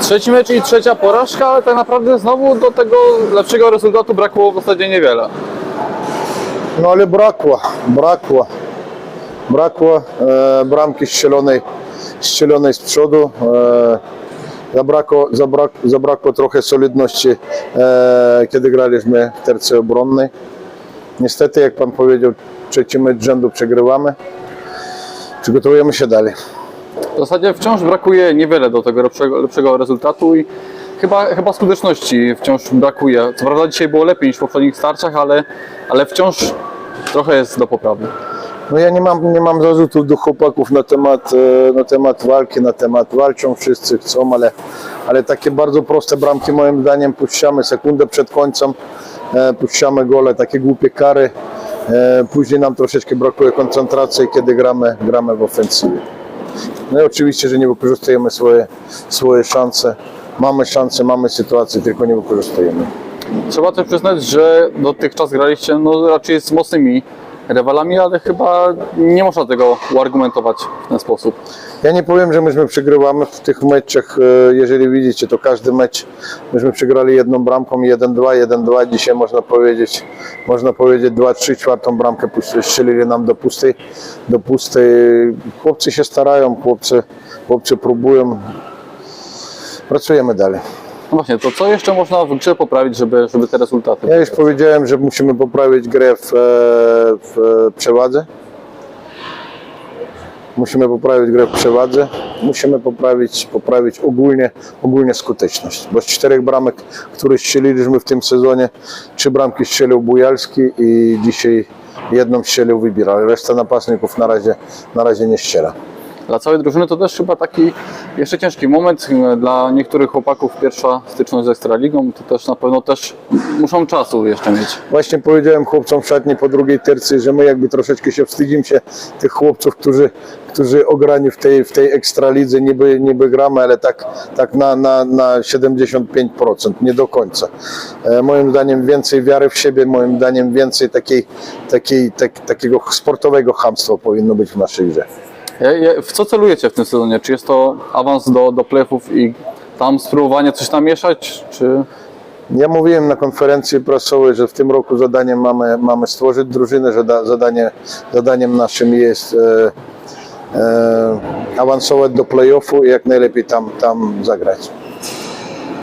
Trzeci mecz i trzecia porażka, ale tak naprawdę znowu do tego lepszego rezultatu brakło w zasadzie niewiele. No ale brakło, brakło. Brakło e, bramki strzelonej, strzelonej z przodu. E, zabrakło, zabrak, zabrakło trochę solidności, e, kiedy graliśmy w tercji obronnej. Niestety, jak Pan powiedział, trzeci mecz rzędu przegrywamy. Przygotowujemy się dalej. W zasadzie wciąż brakuje niewiele do tego lepszego, lepszego rezultatu i chyba, chyba skuteczności wciąż brakuje. Co prawda dzisiaj było lepiej niż w poprzednich starciach, ale, ale wciąż trochę jest do poprawy. No ja nie mam, nie mam zarzutów do chłopaków na temat, e, na temat walki, na temat walczą, wszyscy chcą, ale, ale takie bardzo proste bramki moim zdaniem puszczamy sekundę przed końcem, e, puszczamy gole, takie głupie kary, e, później nam troszeczkę brakuje koncentracji, kiedy gramy, gramy w ofensywie. No i oczywiście, że nie wykorzystujemy swoje, swoje szanse, mamy szanse, mamy sytuację, tylko nie wykorzystujemy. Trzeba też przyznać, że dotychczas graliście no, raczej z mocnymi rywalami, ale chyba nie można tego uargumentować w ten sposób. Ja nie powiem, że myśmy przegrywamy w tych meczach, e, jeżeli widzicie, to każdy mecz myśmy przegrali jedną bramką 1-2, 1-2, dzisiaj można powiedzieć, można powiedzieć 2-3, czwartą bramkę strzelili nam do pustej, do pustej. Chłopcy się starają, chłopcy, chłopcy próbują. Pracujemy dalej. No właśnie, to co jeszcze można w grze poprawić, żeby, żeby te rezultaty Ja już powiedziałem, że musimy poprawić grę w, e, w e, przewadze. Musimy poprawić grę w przewadze. Musimy poprawić, poprawić ogólnie, ogólnie skuteczność. Bo z czterech bramek, które strzeliliśmy w tym sezonie, trzy bramki strzelił Bujalski i dzisiaj jedną strzelił Wybira. ale Reszta napastników na razie, na razie nie strzela. Dla całej drużyny to też chyba taki jeszcze ciężki moment. Dla niektórych chłopaków pierwsza styczność z Ekstraligą, to też na pewno też muszą czasu jeszcze mieć. Właśnie powiedziałem chłopcom w szatni po drugiej tercji, że my jakby troszeczkę się wstydzimy się tych chłopców, którzy, którzy ograni w tej, w tej ekstralidze niby, niby gramy, ale tak, tak na, na, na 75%, nie do końca. E, moim zdaniem więcej wiary w siebie, moim zdaniem więcej takiej, takiej, tak, takiego sportowego chamstwa powinno być w naszej grze. W co celujecie w tym sezonie? Czy jest to awans do, do playoffów i tam spróbowanie coś tam mieszać, czy... Ja mówiłem na konferencji prasowej, że w tym roku zadaniem mamy, mamy stworzyć drużynę, że da, zadanie, zadaniem naszym jest e, e, awansować do playoffu i jak najlepiej tam, tam zagrać.